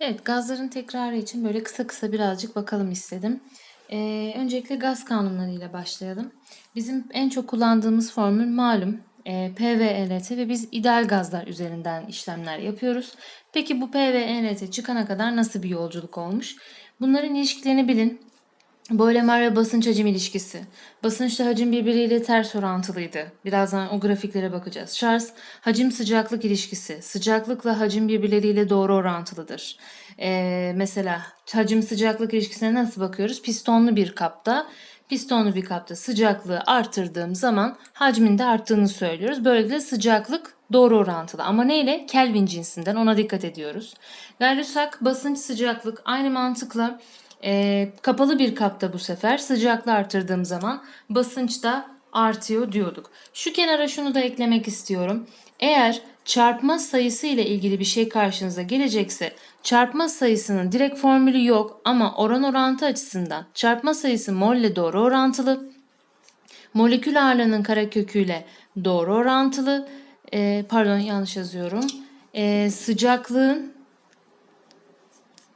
Evet, gazların tekrarı için böyle kısa kısa birazcık bakalım istedim. Ee, öncelikle gaz kanunlarıyla başlayalım. Bizim en çok kullandığımız formül malum e, P ve biz ideal gazlar üzerinden işlemler yapıyoruz. Peki bu P ve ERT çıkana kadar nasıl bir yolculuk olmuş? Bunların ilişkilerini bilin. Boilemar ve basınç hacim ilişkisi. Basınçla hacim birbiriyle ters orantılıydı. Birazdan o grafiklere bakacağız. Charles, hacim sıcaklık ilişkisi. Sıcaklıkla hacim birbirleriyle doğru orantılıdır. Ee, mesela hacim sıcaklık ilişkisine nasıl bakıyoruz? Pistonlu bir kapta pistonlu bir kapta sıcaklığı artırdığım zaman hacmin de arttığını söylüyoruz. Böylelikle sıcaklık doğru orantılı. Ama neyle? Kelvin cinsinden ona dikkat ediyoruz. Gay-Lussac basınç sıcaklık aynı mantıkla e, kapalı bir kapta bu sefer sıcaklığı artırdığım zaman basınç da artıyor diyorduk. Şu kenara şunu da eklemek istiyorum. Eğer çarpma sayısı ile ilgili bir şey karşınıza gelecekse çarpma sayısının direkt formülü yok ama oran orantı açısından çarpma sayısı mol ile doğru orantılı. Molekül ağırlığının kareköküyle doğru orantılı. E, pardon yanlış yazıyorum. E, sıcaklığın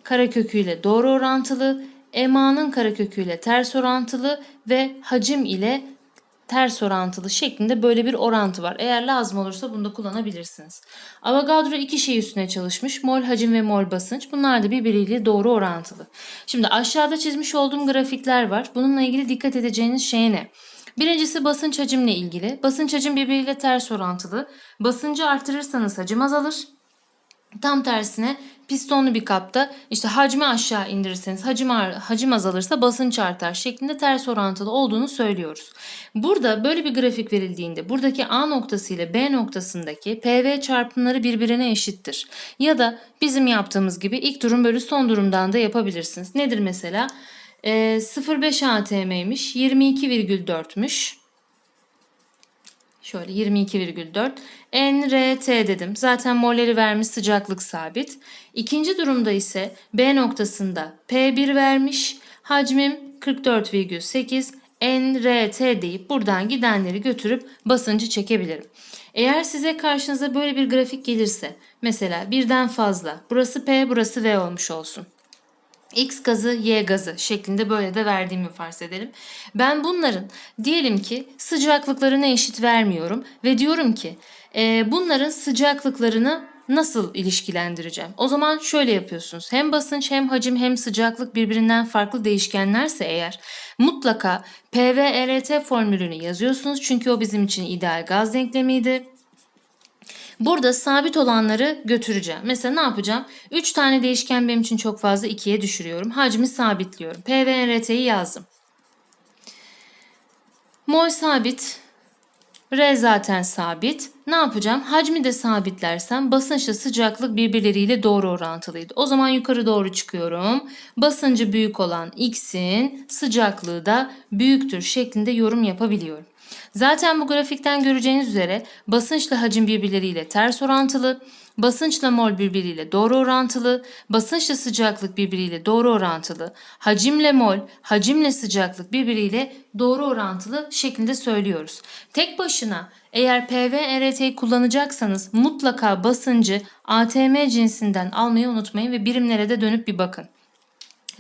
kareköküyle doğru orantılı, emanın kareköküyle ters orantılı ve hacim ile ters orantılı şeklinde böyle bir orantı var. Eğer lazım olursa bunu da kullanabilirsiniz. Avogadro iki şey üstüne çalışmış. Mol hacim ve mol basınç. Bunlar da birbiriyle doğru orantılı. Şimdi aşağıda çizmiş olduğum grafikler var. Bununla ilgili dikkat edeceğiniz şey ne? Birincisi basınç hacimle ilgili. Basınç hacim birbiriyle ters orantılı. Basıncı artırırsanız hacim azalır. Tam tersine pistonlu bir kapta işte hacmi aşağı indirirseniz hacim, hacim azalırsa basınç artar şeklinde ters orantılı olduğunu söylüyoruz. Burada böyle bir grafik verildiğinde buradaki A noktası ile B noktasındaki PV çarpımları birbirine eşittir. Ya da bizim yaptığımız gibi ilk durum bölü son durumdan da yapabilirsiniz. Nedir mesela? Ee, 0,5 atm'ymiş 22,4'müş. Şöyle 22,4. NRT dedim. Zaten molleri vermiş sıcaklık sabit. İkinci durumda ise B noktasında P1 vermiş. Hacmim 44,8. NRT deyip buradan gidenleri götürüp basıncı çekebilirim. Eğer size karşınıza böyle bir grafik gelirse mesela birden fazla burası P burası V olmuş olsun. X gazı, Y gazı şeklinde böyle de verdiğimi farz edelim. Ben bunların diyelim ki sıcaklıklarını eşit vermiyorum ve diyorum ki e, bunların sıcaklıklarını nasıl ilişkilendireceğim? O zaman şöyle yapıyorsunuz. Hem basınç hem hacim hem sıcaklık birbirinden farklı değişkenlerse eğer mutlaka PV-RT formülünü yazıyorsunuz. Çünkü o bizim için ideal gaz denklemiydi. Burada sabit olanları götüreceğim. Mesela ne yapacağım? 3 tane değişken benim için çok fazla 2'ye düşürüyorum. Hacmi sabitliyorum. P ve RT'yi yazdım. Mol sabit. R zaten sabit. Ne yapacağım? Hacmi de sabitlersem basınçla sıcaklık birbirleriyle doğru orantılıydı. O zaman yukarı doğru çıkıyorum. Basıncı büyük olan X'in sıcaklığı da büyüktür şeklinde yorum yapabiliyorum. Zaten bu grafikten göreceğiniz üzere basınçla hacim birbirleriyle ters orantılı, basınçla mol birbiriyle doğru orantılı, basınçla sıcaklık birbiriyle doğru orantılı, hacimle mol, hacimle sıcaklık birbiriyle doğru orantılı şeklinde söylüyoruz. Tek başına eğer PV-RT'yi kullanacaksanız mutlaka basıncı ATM cinsinden almayı unutmayın ve birimlere de dönüp bir bakın.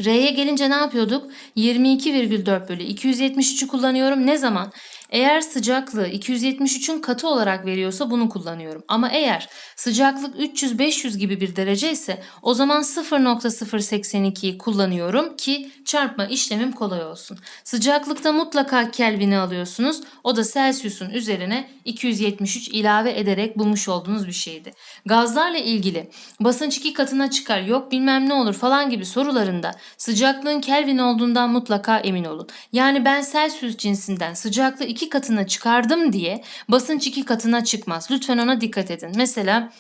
R'ye gelince ne yapıyorduk? 22,4 bölü 273'ü kullanıyorum. Ne zaman? Eğer sıcaklığı 273'ün katı olarak veriyorsa bunu kullanıyorum. Ama eğer sıcaklık 300-500 gibi bir derece ise o zaman 0.082'yi kullanıyorum ki çarpma işlemim kolay olsun. Sıcaklıkta mutlaka Kelvin'i alıyorsunuz. O da Celsius'un üzerine 273 ilave ederek bulmuş olduğunuz bir şeydi. Gazlarla ilgili basınç iki katına çıkar yok bilmem ne olur falan gibi sorularında sıcaklığın Kelvin olduğundan mutlaka emin olun. Yani ben Celsius cinsinden sıcaklığı iki katına çıkardım diye basınç iki katına çıkmaz. Lütfen ona dikkat edin. Mesela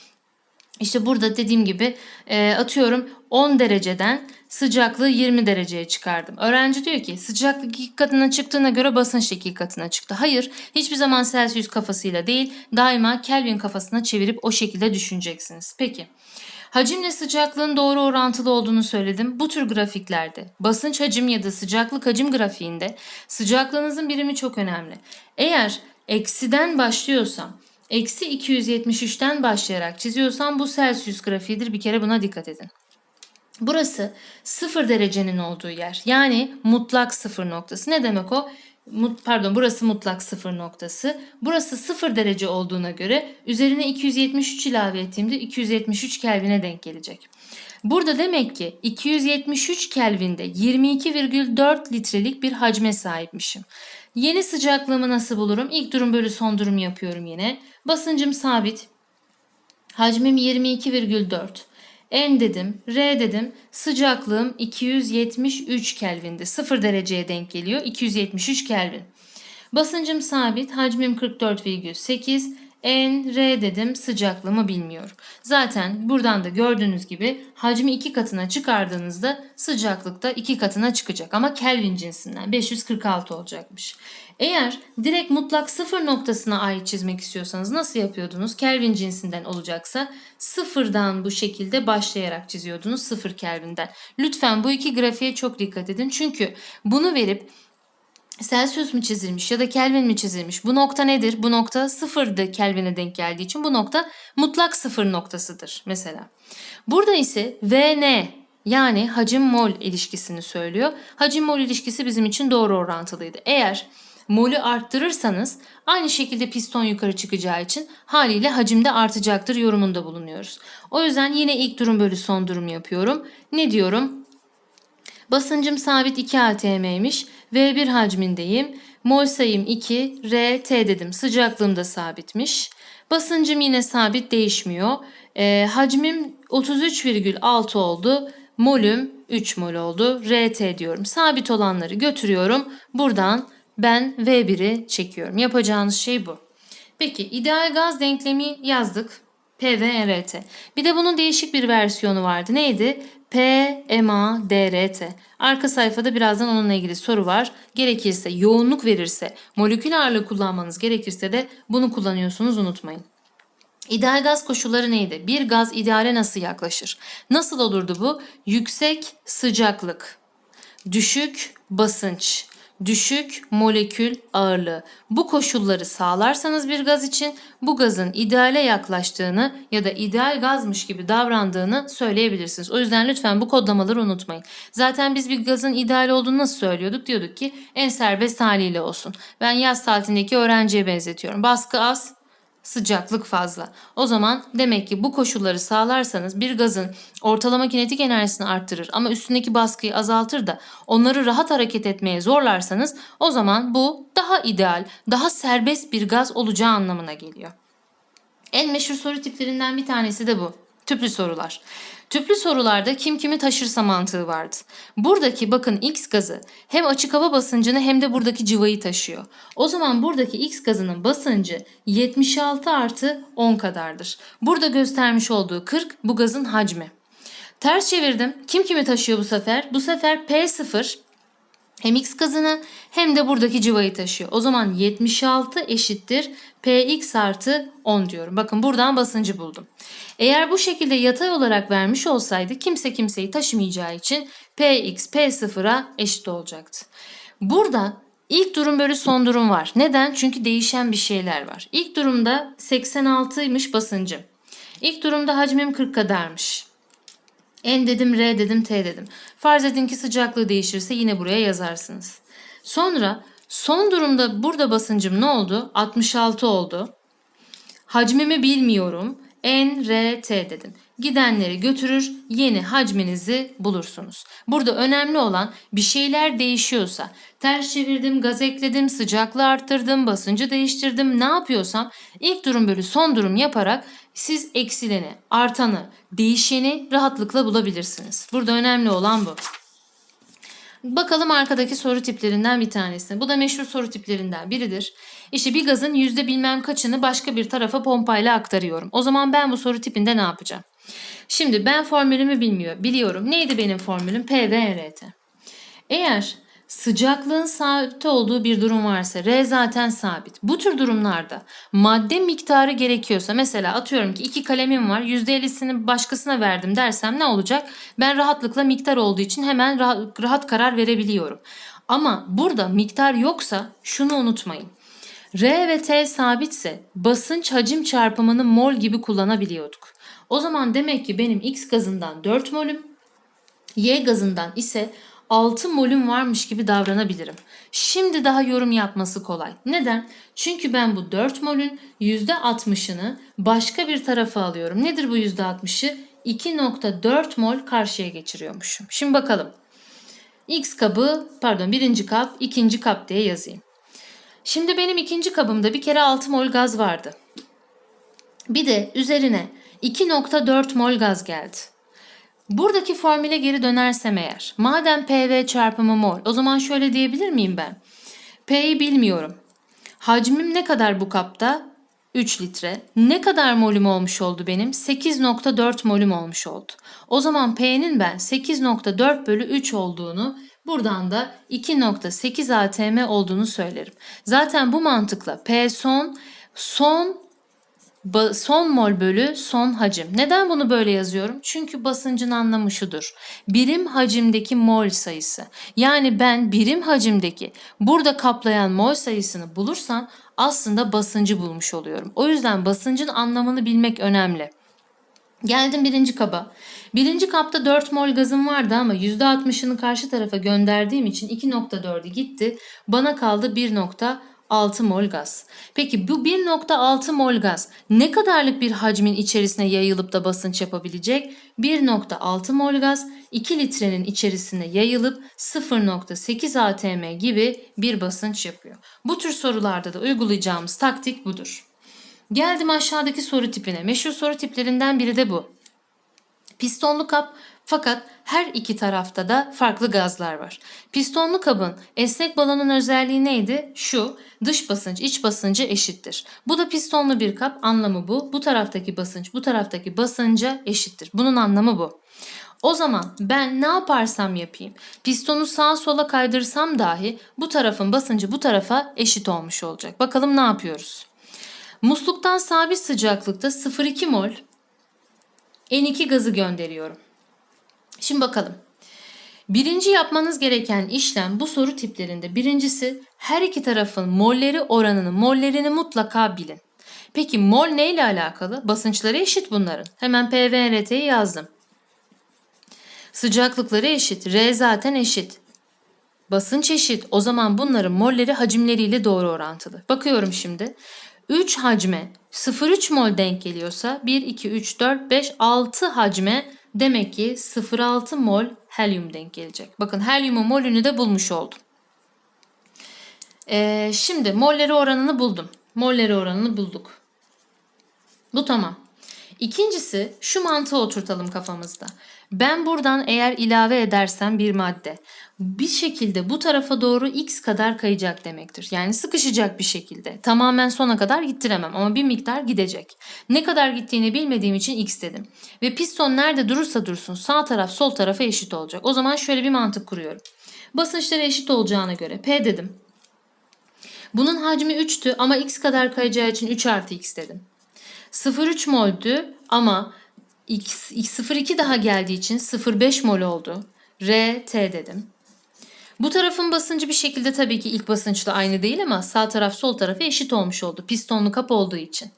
işte burada dediğim gibi e, atıyorum 10 dereceden sıcaklığı 20 dereceye çıkardım. Öğrenci diyor ki sıcaklık iki katına çıktığına göre basınç iki katına çıktı. Hayır hiçbir zaman Celsius kafasıyla değil daima Kelvin kafasına çevirip o şekilde düşüneceksiniz. Peki. Hacimle sıcaklığın doğru orantılı olduğunu söyledim. Bu tür grafiklerde basınç hacim ya da sıcaklık hacim grafiğinde sıcaklığınızın birimi çok önemli. Eğer eksiden başlıyorsam eksi 273'ten başlayarak çiziyorsam bu Celsius grafiğidir. Bir kere buna dikkat edin. Burası sıfır derecenin olduğu yer. Yani mutlak sıfır noktası. Ne demek o? Pardon burası mutlak sıfır noktası. Burası sıfır derece olduğuna göre üzerine 273 ilave ettiğimde 273 Kelvin'e denk gelecek. Burada demek ki 273 Kelvin'de 22,4 litrelik bir hacme sahipmişim. Yeni sıcaklığımı nasıl bulurum? İlk durum bölü son durum yapıyorum yine. Basıncım sabit. Hacmim 22,4. N dedim, R dedim. Sıcaklığım 273 Kelvin'di. 0 dereceye denk geliyor. 273 Kelvin. Basıncım sabit, hacmim 44,8. N, R dedim, sıcaklığımı bilmiyorum. Zaten buradan da gördüğünüz gibi hacmi iki katına çıkardığınızda sıcaklık da iki katına çıkacak. Ama Kelvin cinsinden 546 olacakmış. Eğer direkt mutlak sıfır noktasına ait çizmek istiyorsanız nasıl yapıyordunuz? Kelvin cinsinden olacaksa sıfırdan bu şekilde başlayarak çiziyordunuz sıfır Kelvin'den. Lütfen bu iki grafiğe çok dikkat edin. Çünkü bunu verip Celsius mu çizilmiş ya da Kelvin mi çizilmiş? Bu nokta nedir? Bu nokta sıfırdı Kelvin'e denk geldiği için bu nokta mutlak sıfır noktasıdır mesela. Burada ise VN yani hacim mol ilişkisini söylüyor. Hacim mol ilişkisi bizim için doğru orantılıydı. Eğer molü arttırırsanız aynı şekilde piston yukarı çıkacağı için haliyle hacimde artacaktır yorumunda bulunuyoruz. O yüzden yine ilk durum bölü son durum yapıyorum. Ne diyorum? Basıncım sabit 2 atm'ymiş. V1 hacmindeyim. Mol sayım 2, R, T dedim. Sıcaklığım da sabitmiş. Basıncım yine sabit değişmiyor. E, hacmim 33,6 oldu. Molüm 3 mol oldu. RT diyorum. Sabit olanları götürüyorum. Buradan ben V1'i çekiyorum. Yapacağınız şey bu. Peki ideal gaz denklemi yazdık. P ve RT. Bir de bunun değişik bir versiyonu vardı. Neydi? P, MA, DRT. Arka sayfada birazdan onunla ilgili soru var. Gerekirse yoğunluk verirse, molekül ağırlığı kullanmanız gerekirse de bunu kullanıyorsunuz unutmayın. İdeal gaz koşulları neydi? Bir gaz ideale nasıl yaklaşır? Nasıl olurdu bu? Yüksek sıcaklık, düşük basınç, düşük molekül ağırlığı. Bu koşulları sağlarsanız bir gaz için bu gazın ideale yaklaştığını ya da ideal gazmış gibi davrandığını söyleyebilirsiniz. O yüzden lütfen bu kodlamaları unutmayın. Zaten biz bir gazın ideal olduğunu nasıl söylüyorduk? Diyorduk ki en serbest haliyle olsun. Ben yaz tatilindeki öğrenciye benzetiyorum. Baskı az, sıcaklık fazla. O zaman demek ki bu koşulları sağlarsanız bir gazın ortalama kinetik enerjisini arttırır ama üstündeki baskıyı azaltır da onları rahat hareket etmeye zorlarsanız o zaman bu daha ideal, daha serbest bir gaz olacağı anlamına geliyor. En meşhur soru tiplerinden bir tanesi de bu. Tüplü sorular. Tüplü sorularda kim kimi taşırsa mantığı vardı. Buradaki bakın X gazı hem açık hava basıncını hem de buradaki cıvayı taşıyor. O zaman buradaki X gazının basıncı 76 artı 10 kadardır. Burada göstermiş olduğu 40 bu gazın hacmi. Ters çevirdim. Kim kimi taşıyor bu sefer? Bu sefer P0 hem X gazını hem de buradaki cıvayı taşıyor. O zaman 76 eşittir Px artı 10 diyorum. Bakın buradan basıncı buldum. Eğer bu şekilde yatay olarak vermiş olsaydı kimse kimseyi taşımayacağı için Px P0'a eşit olacaktı. Burada ilk durum bölü son durum var. Neden? Çünkü değişen bir şeyler var. İlk durumda 86'ymış basıncım. İlk durumda hacmim 40 kadarmış. N dedim, R dedim, T dedim. Farz edin ki sıcaklığı değişirse yine buraya yazarsınız. Sonra son durumda burada basıncım ne oldu? 66 oldu. Hacmimi bilmiyorum. N, R, T dedim. Gidenleri götürür, yeni hacminizi bulursunuz. Burada önemli olan bir şeyler değişiyorsa, ters çevirdim, gaz ekledim, sıcaklığı arttırdım, basıncı değiştirdim, ne yapıyorsam ilk durum bölü son durum yaparak siz eksileni, artanı, değişeni rahatlıkla bulabilirsiniz. Burada önemli olan bu. Bakalım arkadaki soru tiplerinden bir tanesi. Bu da meşhur soru tiplerinden biridir. İşte bir gazın yüzde bilmem kaçını başka bir tarafa pompayla aktarıyorum. O zaman ben bu soru tipinde ne yapacağım? Şimdi ben formülümü bilmiyor, biliyorum. Neydi benim formülüm? P ve RT. Eğer sıcaklığın sabit olduğu bir durum varsa R zaten sabit. Bu tür durumlarda madde miktarı gerekiyorsa mesela atıyorum ki iki kalemim var %50'sini başkasına verdim dersem ne olacak? Ben rahatlıkla miktar olduğu için hemen rahat, rahat karar verebiliyorum. Ama burada miktar yoksa şunu unutmayın. R ve T sabitse basınç hacim çarpımını mol gibi kullanabiliyorduk. O zaman demek ki benim X gazından 4 molüm Y gazından ise 6 molüm varmış gibi davranabilirim. Şimdi daha yorum yapması kolay. Neden? Çünkü ben bu 4 molün %60'ını başka bir tarafa alıyorum. Nedir bu %60'ı? 2.4 mol karşıya geçiriyormuşum. Şimdi bakalım. X kabı, pardon birinci kap, ikinci kap diye yazayım. Şimdi benim ikinci kabımda bir kere 6 mol gaz vardı. Bir de üzerine 2.4 mol gaz geldi. Buradaki formüle geri dönersem eğer, madem PV çarpımı mol, o zaman şöyle diyebilir miyim ben? P'yi bilmiyorum. Hacmim ne kadar bu kapta? 3 litre. Ne kadar molüm olmuş oldu benim? 8.4 molüm olmuş oldu. O zaman P'nin ben 8.4 bölü 3 olduğunu buradan da 2.8 atm olduğunu söylerim. Zaten bu mantıkla P son son son mol bölü son hacim. Neden bunu böyle yazıyorum? Çünkü basıncın anlamı şudur. Birim hacimdeki mol sayısı. Yani ben birim hacimdeki burada kaplayan mol sayısını bulursam aslında basıncı bulmuş oluyorum. O yüzden basıncın anlamını bilmek önemli. Geldim birinci kaba. Birinci kapta 4 mol gazım vardı ama %60'ını karşı tarafa gönderdiğim için 2.4'ü gitti. Bana kaldı 1.6 mol gaz. Peki bu 1.6 mol gaz ne kadarlık bir hacmin içerisine yayılıp da basınç yapabilecek? 1.6 mol gaz 2 litrenin içerisine yayılıp 0.8 atm gibi bir basınç yapıyor. Bu tür sorularda da uygulayacağımız taktik budur. Geldim aşağıdaki soru tipine. Meşhur soru tiplerinden biri de bu. Pistonlu kap fakat her iki tarafta da farklı gazlar var. Pistonlu kabın esnek balonun özelliği neydi? Şu, dış basınç iç basıncı eşittir. Bu da pistonlu bir kap anlamı bu. Bu taraftaki basınç bu taraftaki basınca eşittir. Bunun anlamı bu. O zaman ben ne yaparsam yapayım, pistonu sağa sola kaydırsam dahi bu tarafın basıncı bu tarafa eşit olmuş olacak. Bakalım ne yapıyoruz? Musluktan sabit sıcaklıkta 0,2 mol N2 gazı gönderiyorum. Şimdi bakalım. Birinci yapmanız gereken işlem bu soru tiplerinde birincisi her iki tarafın molleri oranını, mollerini mutlaka bilin. Peki mol ne ile alakalı? Basınçları eşit bunların. Hemen PVRT'yi yazdım. Sıcaklıkları eşit. R zaten eşit. Basınç eşit. O zaman bunların molleri hacimleriyle doğru orantılı. Bakıyorum şimdi. 3 hacme 0,3 mol denk geliyorsa 1, 2, 3, 4, 5, 6 hacme demek ki 0,6 mol helyum denk gelecek. Bakın helyumun molünü de bulmuş oldum. Ee, şimdi molleri oranını buldum. Molleri oranını bulduk. Bu tamam. İkincisi şu mantığı oturtalım kafamızda. Ben buradan eğer ilave edersem bir madde bir şekilde bu tarafa doğru x kadar kayacak demektir. Yani sıkışacak bir şekilde. Tamamen sona kadar gittiremem ama bir miktar gidecek. Ne kadar gittiğini bilmediğim için x dedim. Ve piston nerede durursa dursun sağ taraf sol tarafa eşit olacak. O zaman şöyle bir mantık kuruyorum. Basınçları eşit olacağına göre P dedim. Bunun hacmi 3'tü ama x kadar kayacağı için 3 artı x dedim. 0,3 moldü ama x, x 0,2 daha geldiği için 0,5 mol oldu. R, T dedim. Bu tarafın basıncı bir şekilde tabii ki ilk basınçla aynı değil ama sağ taraf sol tarafa eşit olmuş oldu. Pistonlu kap olduğu için.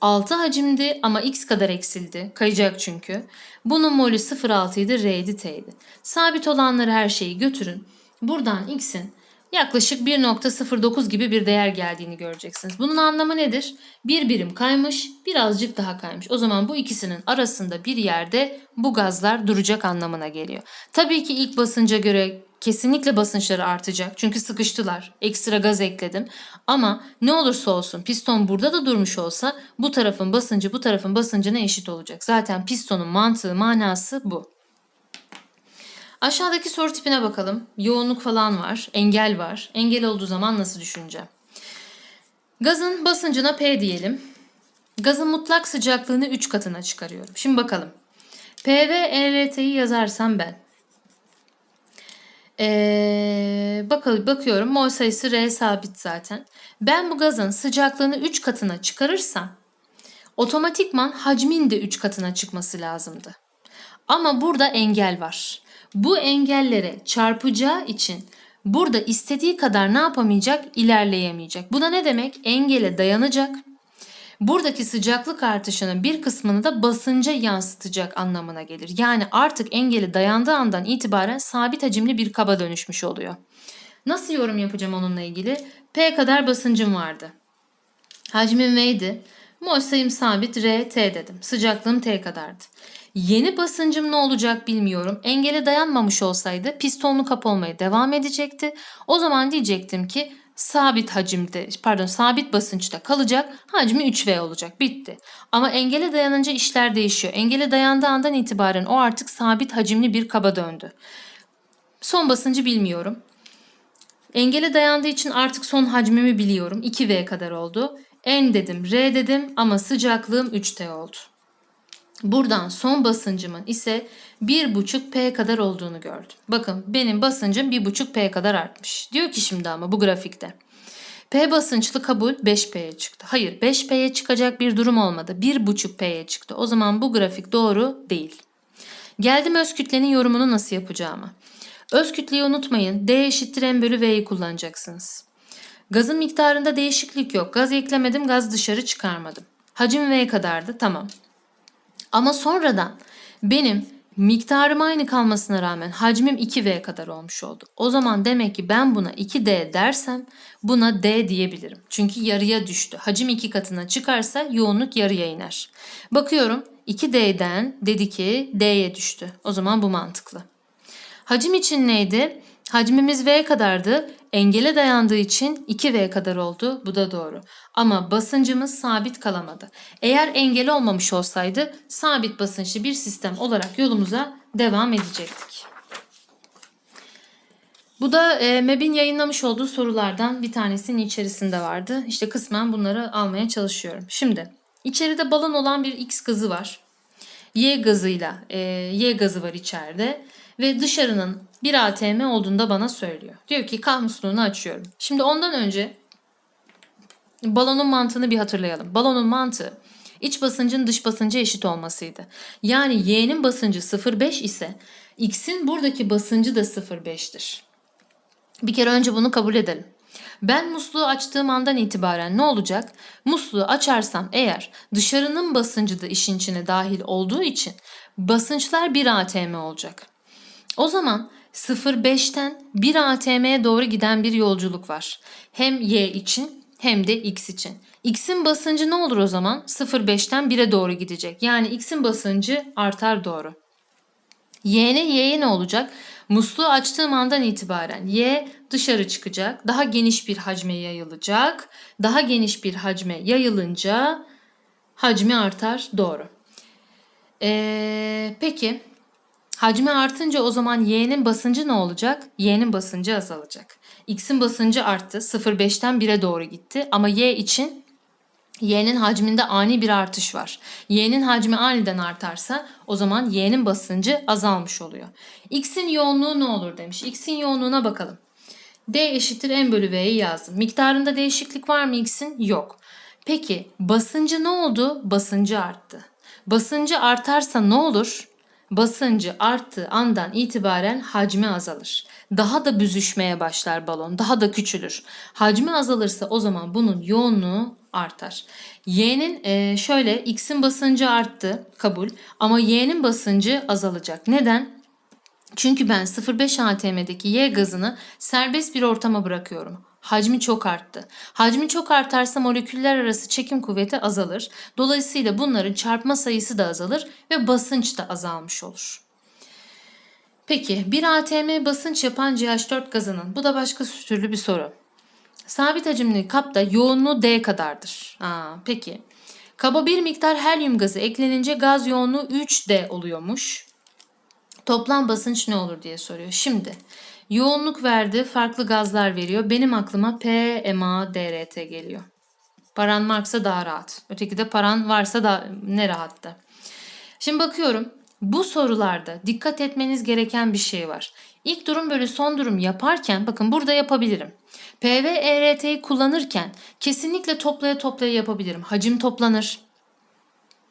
6 hacimdi ama x kadar eksildi. Kayacak çünkü. Bunun molü 0,6 idi, R idi, T idi. Sabit olanları her şeyi götürün. Buradan x'in yaklaşık 1.09 gibi bir değer geldiğini göreceksiniz. Bunun anlamı nedir? Bir birim kaymış, birazcık daha kaymış. O zaman bu ikisinin arasında bir yerde bu gazlar duracak anlamına geliyor. Tabii ki ilk basınca göre kesinlikle basınçları artacak. Çünkü sıkıştılar. Ekstra gaz ekledim. Ama ne olursa olsun piston burada da durmuş olsa bu tarafın basıncı bu tarafın basıncına eşit olacak. Zaten pistonun mantığı manası bu. Aşağıdaki soru tipine bakalım. Yoğunluk falan var, engel var. Engel olduğu zaman nasıl düşüneceğim? Gazın basıncına P diyelim. Gazın mutlak sıcaklığını 3 katına çıkarıyorum. Şimdi bakalım. PV ERT'yi yazarsam ben. Ee, bakalım bakıyorum mol sayısı R sabit zaten. Ben bu gazın sıcaklığını 3 katına çıkarırsam otomatikman hacmin de 3 katına çıkması lazımdı. Ama burada engel var. Bu engellere çarpacağı için burada istediği kadar ne yapamayacak? İlerleyemeyecek. Bu da ne demek? Engele dayanacak. Buradaki sıcaklık artışının bir kısmını da basınca yansıtacak anlamına gelir. Yani artık engeli dayandığı andan itibaren sabit hacimli bir kaba dönüşmüş oluyor. Nasıl yorum yapacağım onunla ilgili? P kadar basıncım vardı. Hacmim V'ydi. Mol sayım sabit R, T dedim. Sıcaklığım T kadardı. Yeni basıncım ne olacak bilmiyorum. Engele dayanmamış olsaydı pistonlu kap olmaya devam edecekti. O zaman diyecektim ki sabit hacimde pardon sabit basınçta kalacak. Hacmi 3V olacak. Bitti. Ama engele dayanınca işler değişiyor. Engele dayandığı andan itibaren o artık sabit hacimli bir kaba döndü. Son basıncı bilmiyorum. Engele dayandığı için artık son hacmimi biliyorum. 2V kadar oldu. N dedim, R dedim ama sıcaklığım 3T oldu. Buradan son basıncımın ise 1,5 P kadar olduğunu gördüm. Bakın benim basıncım 1,5 P kadar artmış. Diyor ki şimdi ama bu grafikte. P basınçlı kabul 5P'ye çıktı. Hayır 5P'ye çıkacak bir durum olmadı. 1,5 P'ye çıktı. O zaman bu grafik doğru değil. Geldim öz kütlenin yorumunu nasıl yapacağıma. Öz kütleyi unutmayın. D eşittir M bölü V'yi kullanacaksınız. Gazın miktarında değişiklik yok. Gaz eklemedim, gaz dışarı çıkarmadım. Hacim V kadardı, tamam. Ama sonradan benim miktarım aynı kalmasına rağmen hacmim 2V kadar olmuş oldu. O zaman demek ki ben buna 2D dersem buna D diyebilirim. Çünkü yarıya düştü. Hacim iki katına çıkarsa yoğunluk yarıya iner. Bakıyorum 2D'den dedi ki D'ye düştü. O zaman bu mantıklı. Hacim için neydi? Hacmimiz V kadardı. Engele dayandığı için 2V kadar oldu. Bu da doğru. Ama basıncımız sabit kalamadı. Eğer engel olmamış olsaydı sabit basınçlı bir sistem olarak yolumuza devam edecektik. Bu da e, MEB'in yayınlamış olduğu sorulardan bir tanesinin içerisinde vardı. İşte kısmen bunları almaya çalışıyorum. Şimdi içeride balon olan bir X gazı var. Y gazıyla e, Y gazı var içeride ve dışarının bir ATM olduğunda bana söylüyor. Diyor ki K musluğunu açıyorum. Şimdi ondan önce balonun mantığını bir hatırlayalım. Balonun mantığı iç basıncın dış basınca eşit olmasıydı. Yani Y'nin basıncı 0,5 ise X'in buradaki basıncı da 0,5'tir. Bir kere önce bunu kabul edelim. Ben musluğu açtığım andan itibaren ne olacak? Musluğu açarsam eğer dışarının basıncı da işin içine dahil olduğu için basınçlar 1 atm olacak. O zaman 0.5'ten 1 atm'ye doğru giden bir yolculuk var. Hem y için hem de x için. X'in basıncı ne olur o zaman? 0.5'ten 1'e doğru gidecek. Yani x'in basıncı artar doğru. Y'ne y'ye ne olacak? Musluğu açtığım andan itibaren y dışarı çıkacak. Daha geniş bir hacme yayılacak. Daha geniş bir hacme yayılınca hacmi artar. Doğru. Ee, peki hacmi artınca o zaman y'nin basıncı ne olacak? Y'nin basıncı azalacak. X'in basıncı arttı. 0.5'ten 1'e doğru gitti. Ama y için y'nin hacminde ani bir artış var. y'nin hacmi aniden artarsa o zaman y'nin basıncı azalmış oluyor. x'in yoğunluğu ne olur demiş. x'in yoğunluğuna bakalım. d eşittir m bölü v'yi yazdım. Miktarında değişiklik var mı x'in? Yok. Peki basıncı ne oldu? Basıncı arttı. Basıncı artarsa ne olur? Basıncı arttığı andan itibaren hacmi azalır. Daha da büzüşmeye başlar balon, daha da küçülür. Hacmi azalırsa o zaman bunun yoğunluğu artar. Y'nin e, şöyle X'in basıncı arttı kabul ama Y'nin basıncı azalacak. Neden? Çünkü ben 0,5 atm'deki Y gazını serbest bir ortama bırakıyorum. Hacmi çok arttı. Hacmi çok artarsa moleküller arası çekim kuvveti azalır. Dolayısıyla bunların çarpma sayısı da azalır ve basınç da azalmış olur. Peki bir ATM basınç yapan CH4 gazının bu da başka türlü bir soru. Sabit hacimli kapta yoğunluğu D kadardır. Aa, peki. Kaba bir miktar helyum gazı eklenince gaz yoğunluğu 3D oluyormuş. Toplam basınç ne olur diye soruyor. Şimdi yoğunluk verdi, farklı gazlar veriyor. Benim aklıma P, MA, DRT geliyor. Paran varsa daha rahat. Öteki de paran varsa da ne rahatta. Şimdi bakıyorum. Bu sorularda dikkat etmeniz gereken bir şey var. İlk durum bölü son durum yaparken bakın burada yapabilirim. P ve ERT'yi kullanırken kesinlikle toplaya toplaya yapabilirim. Hacim toplanır.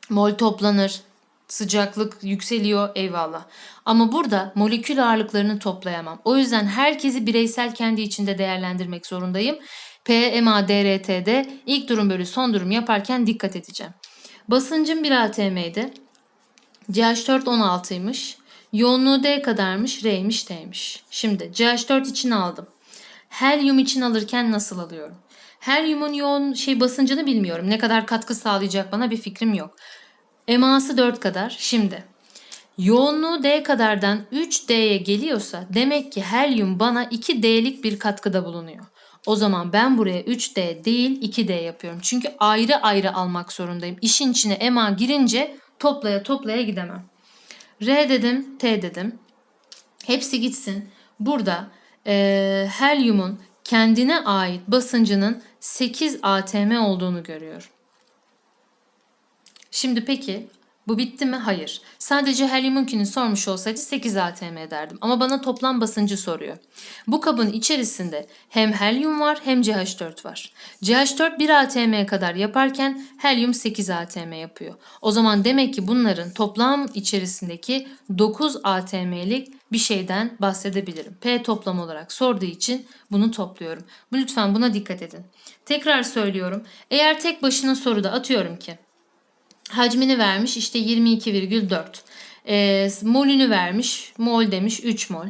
Mol toplanır. Sıcaklık yükseliyor eyvallah. Ama burada molekül ağırlıklarını toplayamam. O yüzden herkesi bireysel kendi içinde değerlendirmek zorundayım. P, MA, DRT'de ilk durum bölü son durum yaparken dikkat edeceğim. Basıncım 1 atm'ydi. CH4 16'ymış. Yoğunluğu D kadarmış, R'ymiş, T'ymiş. Şimdi CH4 için aldım. Helyum için alırken nasıl alıyorum? Helyumun yoğun şey basıncını bilmiyorum. Ne kadar katkı sağlayacak bana bir fikrim yok. EMA'sı 4 kadar. Şimdi yoğunluğu D kadardan 3D'ye geliyorsa demek ki helyum bana 2D'lik bir katkıda bulunuyor. O zaman ben buraya 3D değil 2D yapıyorum. Çünkü ayrı ayrı almak zorundayım. İşin içine EMA girince toplaya toplaya gidemem. R dedim, T dedim. Hepsi gitsin. Burada eee helyumun kendine ait basıncının 8 atm olduğunu görüyorum. Şimdi peki bu bitti mi? Hayır. Sadece helyumunkini sormuş olsaydı 8 atm derdim. Ama bana toplam basıncı soruyor. Bu kabın içerisinde hem helyum var hem CH4 var. CH4 1 atm kadar yaparken helyum 8 atm yapıyor. O zaman demek ki bunların toplam içerisindeki 9 atm'lik bir şeyden bahsedebilirim. P toplam olarak sorduğu için bunu topluyorum. Lütfen buna dikkat edin. Tekrar söylüyorum. Eğer tek başına soruda atıyorum ki hacmini vermiş işte 22,4. E, molünü vermiş mol demiş 3 mol.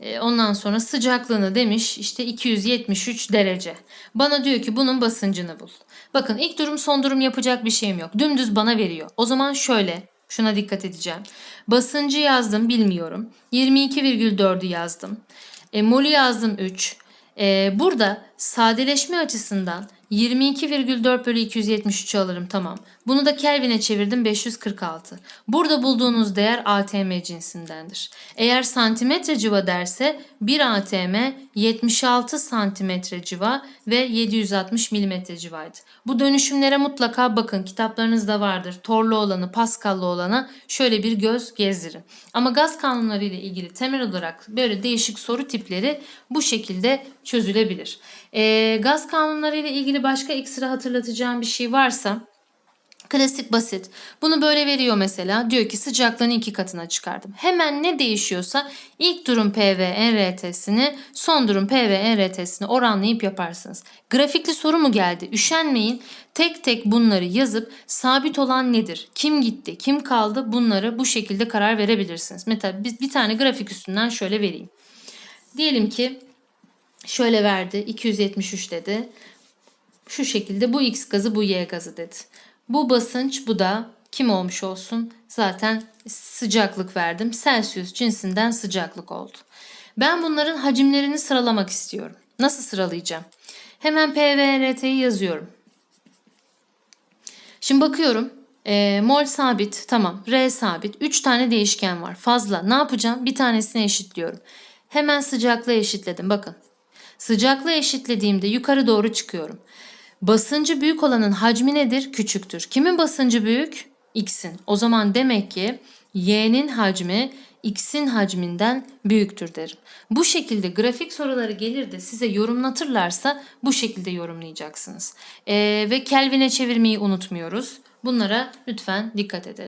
E, ondan sonra sıcaklığını demiş işte 273 derece. Bana diyor ki bunun basıncını bul. Bakın ilk durum son durum yapacak bir şeyim yok. Dümdüz bana veriyor. O zaman şöyle şuna dikkat edeceğim. Basıncı yazdım bilmiyorum. 22,4'ü yazdım. E, molü yazdım 3. E, burada sadeleşme açısından 22,4 bölü 273'ü alırım tamam. Bunu da Kelvin'e çevirdim 546. Burada bulduğunuz değer ATM cinsindendir. Eğer santimetre civa derse 1 ATM 76 santimetre civa ve 760 milimetre civaydı. Bu dönüşümlere mutlaka bakın kitaplarınızda vardır. Torlu olanı, Pascal'lı olana şöyle bir göz gezdirin. Ama gaz kanunları ile ilgili temel olarak böyle değişik soru tipleri bu şekilde çözülebilir. Ee, gaz kanunları ile ilgili başka ekstra hatırlatacağım bir şey varsa Klasik basit. Bunu böyle veriyor mesela. Diyor ki sıcaklığını iki katına çıkardım. Hemen ne değişiyorsa ilk durum PV NRT'sini son durum PV NRT'sini oranlayıp yaparsınız. Grafikli soru mu geldi? Üşenmeyin. Tek tek bunları yazıp sabit olan nedir? Kim gitti? Kim kaldı? Bunları bu şekilde karar verebilirsiniz. Mesela bir, bir tane grafik üstünden şöyle vereyim. Diyelim ki şöyle verdi. 273 dedi. Şu şekilde bu X gazı bu Y gazı dedi. Bu basınç bu da kim olmuş olsun? Zaten sıcaklık verdim. Celsius cinsinden sıcaklık oldu. Ben bunların hacimlerini sıralamak istiyorum. Nasıl sıralayacağım? Hemen PVRT'yi yazıyorum. Şimdi bakıyorum. E, mol sabit tamam. R sabit. 3 tane değişken var. Fazla. Ne yapacağım? Bir tanesini eşitliyorum. Hemen sıcaklığı eşitledim. Bakın. Sıcaklığı eşitlediğimde yukarı doğru çıkıyorum. Basıncı büyük olanın hacmi nedir? Küçüktür. Kimin basıncı büyük? X'in. O zaman demek ki Y'nin hacmi X'in hacminden büyüktür derim. Bu şekilde grafik soruları gelir de size yorumlatırlarsa bu şekilde yorumlayacaksınız. Ee, ve Kelvin'e çevirmeyi unutmuyoruz. Bunlara lütfen dikkat edelim.